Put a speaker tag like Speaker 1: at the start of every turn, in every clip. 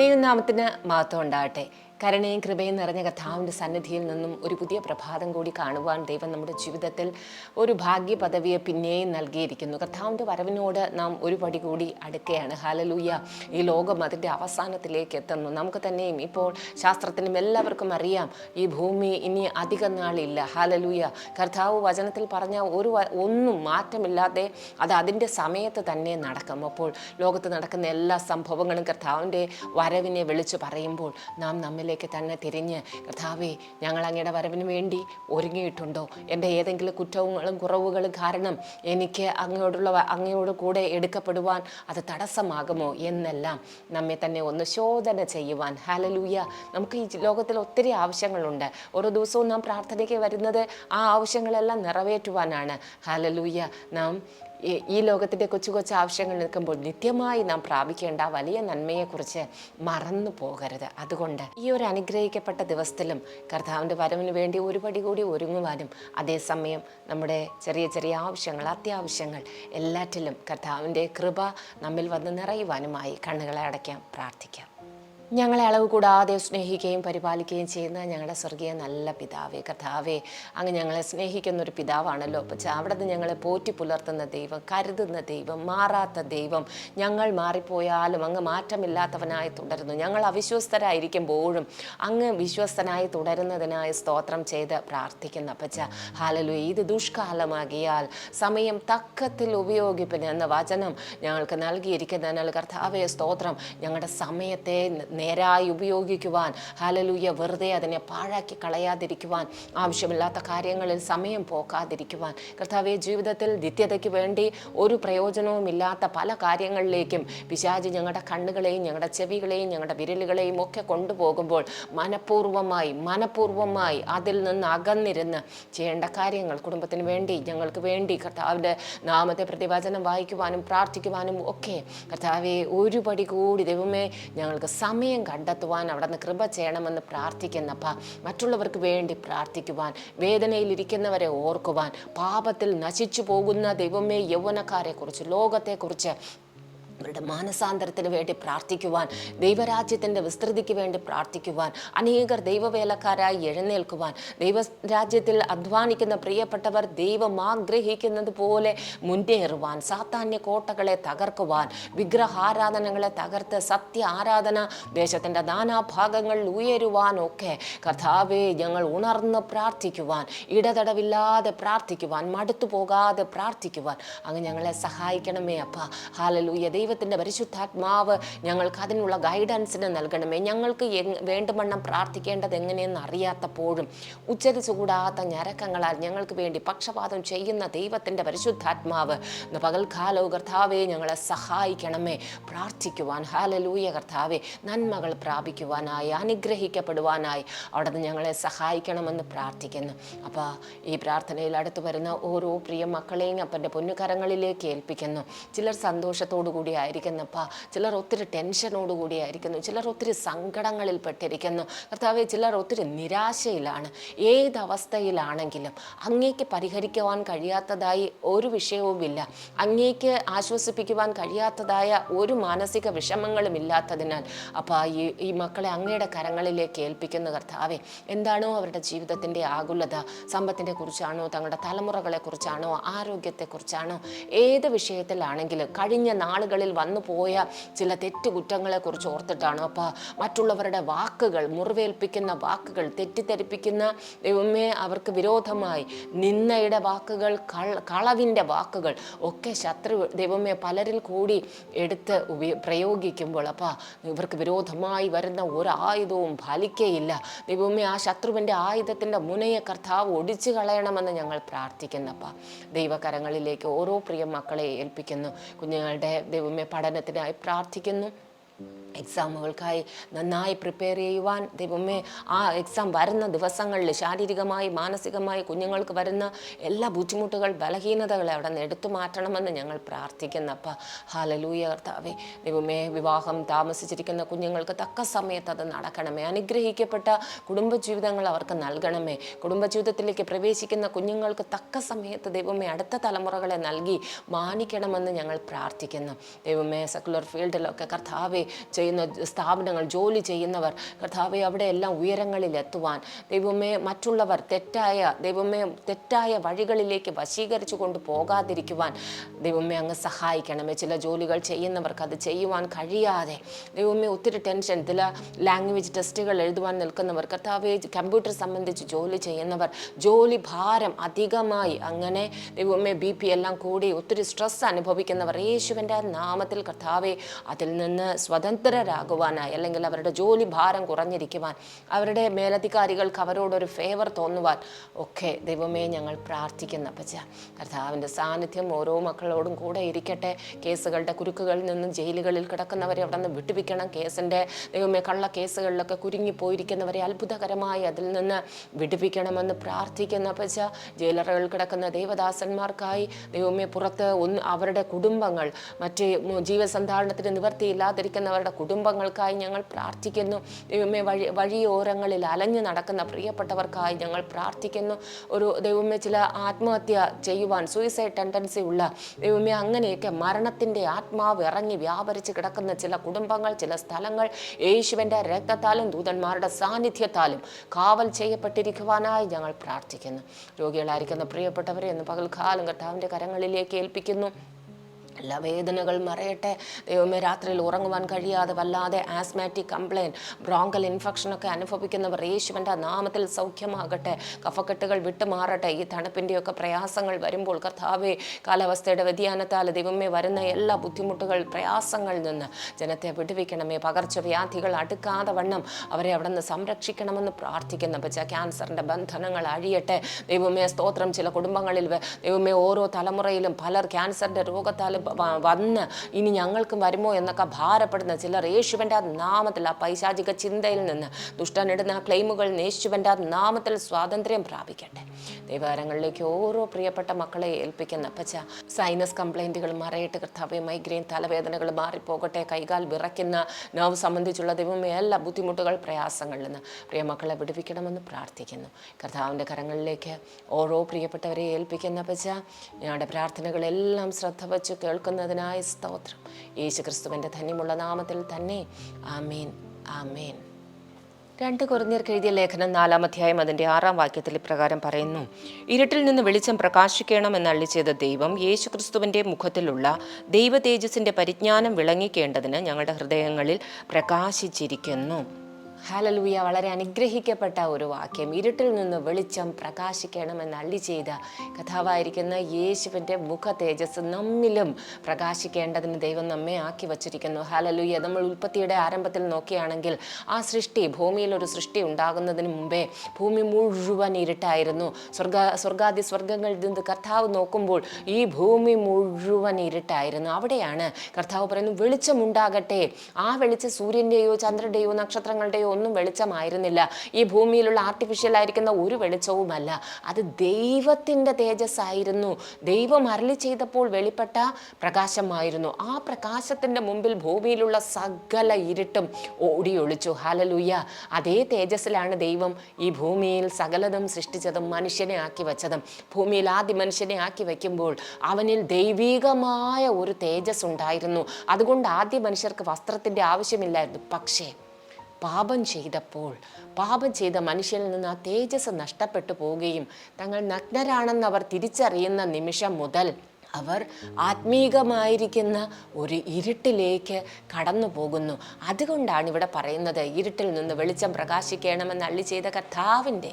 Speaker 1: ദൈവനാമത്തിന് മഹത്വം ഉണ്ടാകട്ടെ. കരുണയും കൃപയും നിറഞ്ഞ കഥാവിന്റെ സന്നിധിയിൽ നിന്നും ഒരു പുതിയ പ്രഭാതം കൂടി കാണുവാൻ ദൈവം നമ്മുടെ ജീവിതത്തിൽ ഒരു ഭാഗ്യ പദവിയെ പിന്നെയും നൽകിയിരിക്കുന്നു. കർത്താവിന്റെ വരവിനോട് നാം ഒരു പടി കൂടി അടുക്കുകയാണ് ഹാലലൂയ ഈ ലോകം അതിന്റെ അവസാനത്തിലേക്ക് എത്തുന്നു. നമുക്ക് തന്നെയും ഇപ്പോൾ ശാസ്ത്രത്തിനും എല്ലാവർക്കും അറിയാം ഈ ഭൂമി ഇനി അധിക നാളില്ല. ഹാലലൂയ കർത്താവ് വചനത്തിൽ പറഞ്ഞ ഒരു ഒന്നും മാറ്റമില്ലാതെ അത് അതിന്റെ സമയത്ത് തന്നെ നടക്കും. അപ്പോൾ ലോകത്ത് നടക്കുന്ന എല്ലാ സംഭവങ്ങളും കർത്താവിന്റെ വരവിനെ വിളിച്ചു പറയുമ്പോൾ നാം നമ്മിലേക്ക് തന്നെ തിരിഞ്ഞ് കർത്താവെ ഞങ്ങൾ അങ്ങയുടെ വരവിന് വേണ്ടി ഒരുങ്ങിയിട്ടുണ്ടോ? എന്റെ ഏതെങ്കിലും കുറ്റങ്ങളും കുറവുകളും കാരണം എനിക്ക് അങ്ങയോടുള്ള അങ്ങയോട് കൂടെ എടുക്കപ്പെടുവാൻ അത് തടസ്സമാകുമോ? എന്നെല്ലാം നമ്മെ തന്നെ ഒന്ന് ശോധന ചെയ്യുവാൻ. ഹാലലൂയ നമുക്ക് ഈ ലോകത്തിൽ ഒത്തിരി ആവശ്യങ്ങളുണ്ട്. ഓരോ ദിവസവും നാം പ്രാർത്ഥനയ്ക്ക് വരുന്നത് ആ ആവശ്യങ്ങളെല്ലാം നിറവേറ്റുവാനാണ്. ഹാലലൂയ നാം ഈ- ലോകത്തിന്റെ കൊച്ചു കൊച്ചു ആവശ്യങ്ങൾ നിൽക്കുമ്പോൾ നിത്യമായി നാം പ്രാപിക്കേണ്ട വലിയ നന്മയെക്കുറിച്ച് മറന്നു പോകരുത്. അതുകൊണ്ട് ഈ ഒരു അനുഗ്രഹിക്കപ്പെട്ട ദിവസത്തിലും കർത്താവിന്റെ വരവിന് വേണ്ടി ഒരുപടി കൂടി ഒരുങ്ങുവാനും അതേസമയം നമ്മുടെ ചെറിയ ചെറിയ ആവശ്യങ്ങൾ അത്യാവശ്യങ്ങൾ എല്ലാറ്റിലും കർത്താവിന്റെ കൃപ നമ്മിൽ വന്ന് നിറയുവാനുമായി കണ്ണുകളെ അടയ്ക്കാം പ്രാർത്ഥിക്കാം. ഞങ്ങളെ അളവ് കൂടാതെ സ്നേഹിക്കുകയും പരിപാലിക്കുകയും ചെയ്യുന്ന ഞങ്ങളുടെ സ്വർഗീയ നല്ല പിതാവേ കഥാവേ അങ്ങ് ഞങ്ങളെ സ്നേഹിക്കുന്ന ഒരു പിതാവാണല്ലോ. പക്ഷെ അവിടെ നിന്ന് ഞങ്ങളെ പോറ്റി പുലർത്തുന്ന ദൈവം കരുതുന്ന ദൈവം മാറാത്ത ദൈവം ഞങ്ങൾ മാറിപ്പോയാലും അങ്ങ് മാറ്റമില്ലാത്തവനായി തുടരുന്നു. ഞങ്ങൾ അവിശ്വസ്തരായിരിക്കുമ്പോഴും അങ്ങ് വിശ്വസ്തനായി തുടരുന്നതിനായി സ്തോത്രം ചെയ്ത് പ്രാർത്ഥിക്കുന്ന. പച്ച ഹാലലു ഇത് ദുഷ്കാലമാകിയാൽ സമയം തക്കത്തിൽ ഉപയോഗിപ്പിന് എന്ന വചനം ഞങ്ങൾക്ക് നൽകിയിരിക്കുന്നതിനാൽ കർത്താവേ സ്തോത്രം ഞങ്ങളുടെ സമയത്തെ നേരായി ഉപയോഗിക്കുവാൻ ഹാലലൂയ വെറുതെ അതിനെ പാഴാക്കി കളയാതിരിക്കുവാൻ ആവശ്യമില്ലാത്ത കാര്യങ്ങളിൽ സമയം പോക്കാതിരിക്കുവാൻ. കർത്താവെ ജീവിതത്തിൽ നിത്യതയ്ക്ക് വേണ്ടി ഒരു പ്രയോജനവുമില്ലാത്ത പല കാര്യങ്ങളിലേക്കും പിശാജ് ഞങ്ങളുടെ കണ്ണുകളെയും ഞങ്ങളുടെ ചെവികളെയും ഞങ്ങളുടെ വിരലുകളെയും ഒക്കെ കൊണ്ടുപോകുമ്പോൾ മനഃപൂർവമായി മനഃപൂർവമായി അതിൽ നിന്ന് അകന്നിരുന്ന് ചെയ്യേണ്ട കാര്യങ്ങൾ കുടുംബത്തിന് വേണ്ടി ഞങ്ങൾക്ക് വേണ്ടി കർത്താവിന്റെ നാമത്തെ പ്രതിവചനം വായിക്കുവാനും പ്രാർത്ഥിക്കുവാനും ഒക്കെ കർത്താവെ ഒരു പടി കൂടി ദൈവമേ ഞങ്ങൾക്ക് സമയം കണ്ടെത്തുവാൻ അവിടെ നിന്ന് കൃപ ചെയ്യണമെന്ന് പ്രാർത്ഥിക്കുന്നപ്പ മറ്റുള്ളവർക്ക് വേണ്ടി പ്രാർത്ഥിക്കുവാൻ വേദനയിലിരിക്കുന്നവരെ ഓർക്കുവാൻ പാപത്തിൽ നശിച്ചു പോകുന്ന ദൈവമേ യൗവനക്കാരെക്കുറിച്ച് ലോകത്തെക്കുറിച്ച് അവരുടെ മാനസാന്തരത്തിന് വേണ്ടി പ്രാർത്ഥിക്കുവാൻ ദൈവരാജ്യത്തിന്റെ വിസ്തൃതിക്ക് വേണ്ടി പ്രാർത്ഥിക്കുവാൻ അനേകർ ദൈവവേലക്കാരായി എഴുന്നേൽക്കുവാൻ ദൈവരാജ്യത്തിൽ അധ്വാനിക്കുന്ന പ്രിയപ്പെട്ടവർ ദൈവം ആഗ്രഹിക്കുന്നത് പോലെ മുന്നേറുവാൻ സാത്താന്യ കോട്ടകളെ തകർക്കുവാൻ വിഗ്രഹാരാധനകളെ തകർത്ത് സത്യ ആരാധന ദേശത്തിന്റെ നാനാഭാഗങ്ങളിൽ ഉയരുവാനൊക്കെ കഥാവെ ഞങ്ങൾ ഉണർന്ന് പ്രാർത്ഥിക്കുവാൻ ഇടതടവില്ലാതെ പ്രാർത്ഥിക്കുവാൻ മടുത്തു പോകാതെ പ്രാർത്ഥിക്കുവാൻ അങ്ങ് ഞങ്ങളെ സഹായിക്കണമേ അപ്പ. ഹാലലൂയ ദൈവത്തിന്റെ പരിശുദ്ധാത്മാവ് ഞങ്ങൾക്ക് അതിനുള്ള ഗൈഡൻസിന് നൽകണമേ. ഞങ്ങൾക്ക് എങ് വേണ്ടുവണ്ണം പ്രാർത്ഥിക്കേണ്ടത് എങ്ങനെയെന്ന് അറിയാത്തപ്പോഴും ഉച്ചരിച്ചു കൂടാത്ത ഞരക്കങ്ങളാൽ ഞങ്ങൾക്ക് വേണ്ടി പക്ഷപാതം ചെയ്യുന്ന ദൈവത്തിന്റെ പരിശുദ്ധാത്മാവ് പകൽകാലോ കർത്താവെ ഞങ്ങളെ സഹായിക്കണമേ. പ്രാർത്ഥിക്കുവാൻ ഹാലലൂയ കർത്താവെ നന്മകൾ പ്രാപിക്കുവാനായി അനുഗ്രഹിക്കപ്പെടുവാനായി അവിടെ നിന്ന് ഞങ്ങളെ സഹായിക്കണമെന്ന് പ്രാർത്ഥിക്കുന്നു. അപ്പോൾ ഈ പ്രാർത്ഥനയിൽ അടുത്ത് വരുന്ന ഓരോ പ്രിയ മക്കളെയും അപ്പന്റെ പൊന്നുകരങ്ങളിലേക്ക് ഏൽപ്പിക്കുന്നു. ചിലർ സന്തോഷത്തോടു കൂടി ആയിരിക്കുന്നപ്പ ചിലർ ഒത്തിരി ടെൻഷനോട് കൂടിയായിരിക്കുന്നു ചിലർ ഒത്തിരി സങ്കടങ്ങളിൽ പെട്ടിരിക്കുന്നു. കർത്താവ് ചിലർ ഒത്തിരി നിരാശയിലാണ്. ഏതവസ്ഥയിലാണെങ്കിലും അങ്ങേക്ക് പരിഹരിക്കുവാൻ കഴിയാത്തതായി ഒരു വിഷയവുമില്ല. അങ്ങേക്ക് ആശ്വസിപ്പിക്കുവാൻ കഴിയാത്തതായ ഒരു മാനസിക വിഷമങ്ങളും ഇല്ലാത്തതിനാൽ അപ്പോൾ ഈ ഈ മക്കളെ അങ്ങയുടെ കരങ്ങളിലേക്ക് ഏൽപ്പിക്കുന്ന കർത്താവെ. എന്താണോ അവരുടെ ജീവിതത്തിന്റെ ആകുലത സമ്പത്തിനെ കുറിച്ചാണോ തങ്ങളുടെ തലമുറകളെക്കുറിച്ചാണോ ആരോഗ്യത്തെക്കുറിച്ചാണോ ഏത് വിഷയത്തിലാണെങ്കിലും കഴിഞ്ഞ നാളുകളിൽ വന്നു പോയ ചില തെറ്റുകുറ്റങ്ങളെ കുറിച്ച് ഓർത്തിട്ടാണ്. അപ്പോൾ മറ്റുള്ളവരുടെ വാക്കുകൾ മുറിവേൽപ്പിക്കുന്ന വാക്കുകൾ തെറ്റിദ്ധരിപ്പിക്കുന്ന ദൈവമേ അവർക്ക് വിരോധമായി നിന്നയുടെ വാക്കുകൾ കള കളവിന്റെ വാക്കുകൾ ഒക്കെ ശത്രു ദൈവമേ പലരിൽ കൂടി എടുത്ത് ഉപയോ പ്രയോഗിക്കുമ്പോൾ അപ്പോൾ ഇവർക്ക് വിരോധമായി വരുന്ന ഒരായുധവും ഫലിക്കയില്ല. ദൈവമേ ആ ശത്രുവിന്റെ ആയുധത്തിന്റെ മുനയെ കർത്താവ് ഒടിച്ചു കളയണമെന്ന് ഞങ്ങൾ പ്രാർത്ഥിക്കുന്നപ്പ ദൈവകരങ്ങളിലേക്ക് ഓരോ പ്രിയ മക്കളെ ഏൽപ്പിക്കുന്നു. കുഞ്ഞുങ്ങളുടെ ദൈവമേ പഠനത്തിനായി പ്രാർത്ഥിക്കുന്നു. എക്സാമുകൾക്കായി നന്നായി പ്രിപ്പയർ ചെയ്യുവാൻ ദൈവമേ ആ എക്സാം വരുന്ന ദിവസങ്ങളിൽ ശാരീരികമായി മാനസികമായി കുഞ്ഞുങ്ങൾക്ക് വരുന്ന എല്ലാ ബുദ്ധിമുട്ടുകൾ ബലഹീനതകളെ അവിടെ നിന്ന് എടുത്തു മാറ്റണമെന്ന് ഞങ്ങൾ പ്രാർത്ഥിക്കുന്നപ്പ. ഹാലലൂയ കർത്താവേ. ദൈവമേ വിവാഹം താമസിച്ചിരിക്കുന്ന കുഞ്ഞുങ്ങൾക്ക് തക്ക സമയത്ത് അത് നടക്കണമേ. അനുഗ്രഹിക്കപ്പെട്ട കുടുംബജീവിതങ്ങൾ അവർക്ക് നൽകണമേ. കുടുംബജീവിതത്തിലേക്ക് പ്രവേശിക്കുന്ന കുഞ്ഞുങ്ങൾക്ക് തക്ക സമയത്ത് ദൈവമേ അടുത്ത തലമുറകളെ നൽകി മാനിക്കണമെന്ന് ഞങ്ങൾ പ്രാർത്ഥിക്കുന്നു. ദൈവമേ സെക്കുലർ ഫീൽഡിലൊക്കെ കർത്താവെ ചെയ്യുന്ന സ്ഥാപനങ്ങൾ ജോലി ചെയ്യുന്നവർ കർത്താവെ അവിടെ എല്ലാം ഉയരങ്ങളിൽ എത്തുവാൻ ദൈവമേ മറ്റുള്ളവർ തെറ്റായ ദൈവമേ തെറ്റായ വഴികളിലേക്ക് വശീകരിച്ചു കൊണ്ട് പോകാതിരിക്കുവാൻ ദൈവമേ അങ്ങ് സഹായിക്കണമേ. ചില ജോലികൾ ചെയ്യുന്നവർക്ക് അത് ചെയ്യുവാൻ കഴിയാതെ ദൈവമേ ഒത്തിരി ടെൻഷൻ ചില ലാംഗ്വേജ് ടെസ്റ്റുകൾ എഴുതുവാൻ നിൽക്കുന്നവർ കർത്താവെ കമ്പ്യൂട്ടർ സംബന്ധിച്ച് ജോലി ചെയ്യുന്നവർ ജോലി ഭാരം അധികമായി അങ്ങനെ ദൈവമേ ബി പി എല്ലാം കൂടി ഒത്തിരി സ്ട്രെസ് അനുഭവിക്കുന്നവർ യേശുവിന്റെ നാമത്തിൽ കർത്താവെ അതിൽ നിന്ന് സ്വതന്ത്രരാകുവാനായി അല്ലെങ്കിൽ അവരുടെ ജോലി ഭാരം കുറഞ്ഞിരിക്കുവാൻ അവരുടെ മേലധികാരികൾക്ക് അവരോടൊരു ഫേവർ തോന്നുവാൻ ഒക്കെ ദൈവമേ ഞങ്ങൾ പ്രാർത്ഥിക്കുന്ന. പച്ച കർത്താവിന്റെ സാന്നിധ്യം ഓരോ മക്കളോടും കൂടെ ഇരിക്കട്ടെ. കേസുകളുടെ കുരുക്കുകളിൽ നിന്നും ജയിലുകളിൽ കിടക്കുന്നവരെ അവിടെ നിന്ന് വിട്ടുപിക്കണം. കേസിന്റെ ദൈവമേ കള്ള കേസുകളിലൊക്കെ കുരുങ്ങിപ്പോയിരിക്കുന്നവരെ അത്ഭുതകരമായി അതിൽ നിന്ന് വിടുവിക്കണമെന്ന് പ്രാർത്ഥിക്കുന്ന. പച്ച ജയിലറുകളിൽ കിടക്കുന്ന ദേവദാസന്മാർക്കായി ദൈവമേ പുറത്ത് ഒന്ന് അവരുടെ കുടുംബങ്ങൾ മറ്റ് ജീവസന്ധാരണത്തിന് നിവർത്തിയില്ലാതിരിക്കുന്നവരുടെ കുടുംബങ്ങൾക്കായി ഞങ്ങൾ പ്രാർത്ഥിക്കുന്നു. ദൈവമേ വഴി വഴിയോരങ്ങളിൽ അലഞ്ഞു നടക്കുന്ന പ്രിയപ്പെട്ടവർക്കായി ഞങ്ങൾ പ്രാർത്ഥിക്കുന്നു. ഒരു ദൈവമേ ചില ആത്മഹത്യ ചെയ്യുവാൻ സൂയിസൈഡ് ടെൻഡൻസി ഉള്ള ദൈവമേ അങ്ങനെയൊക്കെ മരണത്തിന്റെ ആത്മാവ് ഇറങ്ങി വ്യാപരിച്ച് കിടക്കുന്ന ചില കുടുംബങ്ങൾ ചില സ്ഥലങ്ങൾ യേശുവിന്റെ രക്തത്താലും ദൂതന്മാരുടെ സാന്നിധ്യത്താലും കാവൽ ചെയ്യപ്പെട്ടിരിക്കുവാനായി ഞങ്ങൾ പ്രാർത്ഥിക്കുന്നു. രോഗികളായിരിക്കുന്ന പ്രിയപ്പെട്ടവരെ എന്ന് പകൽക്കാലം കർത്താവിന്റെ കരങ്ങളിലേക്ക് ഏൽപ്പിക്കുന്നു. എല്ലാ വേദനകൾ മറയട്ടെ ദൈവമേ രാത്രിയിൽ ഉറങ്ങുവാൻ കഴിയാതെ വല്ലാതെ ആസ്മാറ്റിക് കംപ്ലയിന്റ് ബ്രോങ്കൽ ഇൻഫെക്ഷനൊക്കെ അനുഭവിക്കുന്നവർ യേശുവിന്റെ നാമത്തിൽ സൗഖ്യമാകട്ടെ. കഫക്കെട്ടുകൾ വിട്ടുമാറട്ടെ. ഈ തണുപ്പിന്റെയൊക്കെ പ്രയാസങ്ങൾ വരുമ്പോൾ കർത്താവേ കാലാവസ്ഥയുടെ വ്യതിയാനത്താൽ ദൈവമേ വരുന്ന എല്ലാ ബുദ്ധിമുട്ടുകൾ പ്രയാസങ്ങളിൽ നിന്ന് ജനത്തെ വിടുവിക്കണമേ. പകർച്ചവ്യാധികൾ അടുക്കാതെ വണ്ണം അവരെ അവിടെ നിന്ന് സംരക്ഷിക്കണമെന്ന് പ്രാർത്ഥിക്കുന്ന. പച്ച ക്യാൻസറിന്റെ ബന്ധനങ്ങൾ അഴിയട്ടെ. ദൈവമേ സ്തോത്രം ചില കുടുംബങ്ങളിൽ ദൈവമേ ഓരോ തലമുറയിലും പലർ ക്യാൻസറിന്റെ രോഗത്താൽ വ- വന്ന് ഇനി ഞങ്ങൾക്കും വരുമോ എന്നൊക്കെ ഭാരപ്പെടുന്ന ചിലർ യേശുവിന്റെ നാമത്തിൽ ആ പൈശാചിക ചിന്തയിൽ നിന്ന് ദുഷ്ടനിടുന്ന ആ ക്ലെയിമുകൾ യേശുവിന്റെ നാമത്തിൽ സ്വാതന്ത്ര്യം പ്രാപിക്കട്ടെ. ദൈവകാരങ്ങളിലേക്ക് ഓരോ പ്രിയപ്പെട്ട മക്കളെ ഏൽപ്പിക്കുന്ന പച്ച സൈനസ് കംപ്ലൈന്റുകൾ മറയിട്ട് കർത്താവെ മൈഗ്രെയിൻ തലവേദനകൾ മാറിപ്പോകട്ടെ കൈകാൽ വിറയ്ക്കുന്ന നോവ് സംബന്ധിച്ചുള്ള ദൈവമേ എല്ലാ ബുദ്ധിമുട്ടുകൾ പ്രയാസങ്ങളിൽ നിന്ന് പ്രിയ മക്കളെ വിടുവിക്കണമെന്ന് പ്രാർത്ഥിക്കുന്നു. കർത്താവിന്റെ കരങ്ങളിലേക്ക് ഓരോ പ്രിയപ്പെട്ടവരെ ഏൽപ്പിക്കുന്ന പച്ച ഞങ്ങളുടെ പ്രാർത്ഥനകളെല്ലാം ശ്രദ്ധ വച്ച് കേൾക്കുന്നതിനായി സ്തോത്രം. യേശു ക്രിസ്തുവിന്റെ ധന്യമുള്ള നാമത്തിൽ തന്നെ ആമേൻ ആമേൻ. രണ്ട് കുറഞ്ഞർക്ക് എഴുതിയ ലേഖനം നാലാം അധ്യായം അതിന്റെ ആറാം വാക്യത്തിൽ ഇപ്രകാരം പറയുന്നു. ഇരുട്ടിൽ നിന്ന് വെളിച്ചം പ്രകാശിക്കണമെന്ന് ചെയ്ത ദൈവം യേശു ക്രിസ്തുവിന്റെ മുഖത്തിലുള്ള ദൈവ തേജസ്സിന്റെ പരിജ്ഞാനം വിളങ്ങിക്കേണ്ടതിന് ഞങ്ങളുടെ ഹൃദയങ്ങളിൽ പ്രകാശിച്ചിരിക്കുന്നു. ഹാലലൂയ വളരെ അനുഗ്രഹിക്കപ്പെട്ട ഒരു വാക്യം. ഇരുട്ടിൽ നിന്ന് വെളിച്ചം പ്രകാശിക്കണമെന്ന് അള്ളി ചെയ്ത കഥാവായിരിക്കുന്ന യേശുവിന്റെ മുഖ തേജസ് നമ്മിലും പ്രകാശിക്കേണ്ടതിന് ദൈവം നമ്മെ ആക്കി വച്ചിരിക്കുന്നു. ഹാലലൂയ നമ്മൾ ഉൽപ്പത്തിയുടെ ആരംഭത്തിൽ നോക്കുകയാണെങ്കിൽ ആ സൃഷ്ടി ഭൂമിയിൽ ഒരു സൃഷ്ടി ഉണ്ടാകുന്നതിന് മുമ്പേ ഭൂമി മുഴുവൻ ഇരുട്ടായിരുന്നു. സ്വർഗ സ്വർഗാദി സ്വർഗങ്ങളിൽ നിന്ന് കർത്താവ് നോക്കുമ്പോൾ ഈ ഭൂമി മുഴുവൻ ഇരുട്ടായിരുന്നു. അവിടെയാണ് കർത്താവ് പറയുന്നു വെളിച്ചമുണ്ടാകട്ടെ. ആ വെളിച്ചം സൂര്യന്റെയോ ചന്ദ്രന്റെയോ നക്ഷത്രങ്ങളുടെയോ ഒന്നും വെളിച്ചമായിരുന്നില്ല. ഈ ഭൂമിയിലുള്ള ആർട്ടിഫിഷ്യൽ ആയിരിക്കുന്ന ഒരു വെളിച്ചവുമല്ല. അത് ദൈവത്തിന്റെ തേജസ്സായിരുന്നു. ദൈവം അരളി ചെയ്തപ്പോൾ വെളിപ്പെട്ട പ്രകാശമായിരുന്നു. ആ പ്രകാശത്തിന്റെ മുമ്പിൽ ഭൂമിയിലുള്ള സകല ഇരുട്ടും ഓടിയൊളിച്ചു. ഹാലലൂയ അതേ തേജസ്സിലാണ് ദൈവം ഈ ഭൂമിയിൽ സകലതും സൃഷ്ടിച്ചതും മനുഷ്യനെ ആക്കി വെച്ചതും. ഭൂമിയിൽ ആദ്യ മനുഷ്യനെ ആക്കി വയ്ക്കുമ്പോൾ അവനിൽ ദൈവീകമായ ഒരു തേജസ് ഉണ്ടായിരുന്നു അതുകൊണ്ട് ആദ്യ മനുഷ്യർക്ക് വസ്ത്രത്തിന്റെ ആവശ്യമില്ലായിരുന്നു. പക്ഷേ പാപം ചെയ്തപ്പോൾ പാപം ചെയ്ത മനുഷ്യനിൽ നിന്ന് ആ തേജസ് നഷ്ടപ്പെട്ടു പോവുകയും തങ്ങൾ നഗ്നരാണെന്ന് അവർ തിരിച്ചറിയുന്ന നിമിഷം മുതൽ അവർ ആത്മീകമായിരിക്കുന്ന ഒരു ഇരുട്ടിലേക്ക് കടന്നു പോകുന്നു. അതുകൊണ്ടാണ് ഇവിടെ പറയുന്നത് ഇരുട്ടിൽ നിന്ന് വെളിച്ചം പ്രകാശിക്കണമെന്ന് അള്ളി ചെയ്ത കർത്താവിന്റെ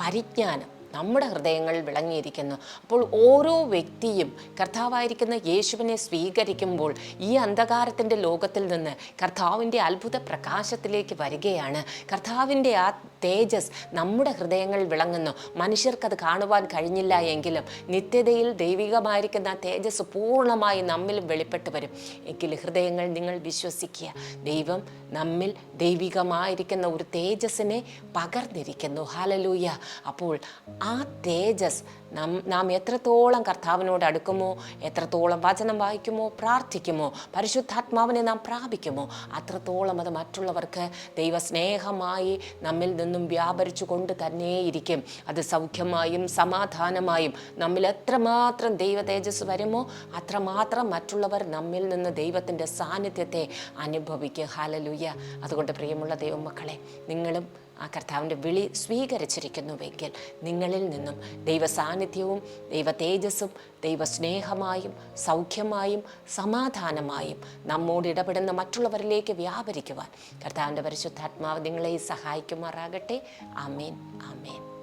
Speaker 1: പരിജ്ഞാനം. നമ്മുടെ ഹൃദയങ്ങൾ വിളങ്ങിയിരിക്കുന്നു. അപ്പോൾ ഓരോ വ്യക്തിയും കർത്താവായിരിക്കുന്ന യേശുവിനെ സ്വീകരിക്കുമ്പോൾ ഈ അന്ധകാരത്തിന്റെ ലോകത്തിൽ നിന്ന് കർത്താവിന്റെ അത്ഭുത പ്രകാശത്തിലേക്ക് വരികയാണ്. കർത്താവിന്റെ ആ തേജസ് നമ്മുടെ ഹൃദയങ്ങൾ വിളങ്ങുന്നു. മനുഷ്യർക്കത് കാണുവാൻ കഴിഞ്ഞില്ല എങ്കിലും നിത്യതയിൽ ദൈവികമായിരിക്കുന്ന തേജസ് പൂർണമായി നമ്മിൽ വെളിപ്പെട്ട് വരും. എങ്കിൽ ഹൃദയങ്ങൾ നിങ്ങൾ വിശ്വസിക്കുക. ദൈവം നമ്മിൽ ദൈവികമായിരിക്കുന്ന ഒരു തേജസ്സിനെ പകർന്നിരിക്കുന്നു. ഹാലലൂയ അപ്പോൾ ആ തേജസ് നാം നാം എത്രത്തോളം കർത്താവിനോട് അടുക്കുമോ എത്രത്തോളം വചനം വായിക്കുമോ പ്രാർത്ഥിക്കുമോ പരിശുദ്ധാത്മാവിനെ നാം പ്രാപിക്കുമോ അത്രത്തോളം അത് മറ്റുള്ളവർക്ക് ദൈവസ്നേഹമായി നമ്മിൽ നിന്നും വ്യാപരിച്ചു കൊണ്ട് തന്നെയിരിക്കും അത് സൗഖ്യമായും സമാധാനമായും നമ്മിൽ എത്രമാത്രം ദൈവ തേജസ് വരുമോ അത്രമാത്രം മറ്റുള്ളവർ നമ്മിൽ നിന്ന് ദൈവത്തിന്റെ സാന്നിധ്യത്തെ അനുഭവിക്കുക ഹാലലുയ്യ അതുകൊണ്ട് പ്രിയമുള്ള ദൈവമക്കളെ നിങ്ങളും ആ കർത്താവിന്റെ വിളി സ്വീകരിച്ചിരിക്കുന്നുവെങ്കിൽ നിങ്ങളിൽ നിന്നും ദൈവ സാന്നിധ്യവും ദൈവ തേജസ്സും ദൈവസ്നേഹമായും സൗഖ്യമായും സമാധാനമായും നമ്മോട് ഇടപെടുന്ന മറ്റുള്ളവരിലേക്ക് വ്യാപരിക്കുവാൻ കർത്താവിന്റെ പരിശുദ്ധാത്മാവ് നിങ്ങളെ സഹായിക്കുമാറാകട്ടെ. ആമേൻ. ആമേൻ.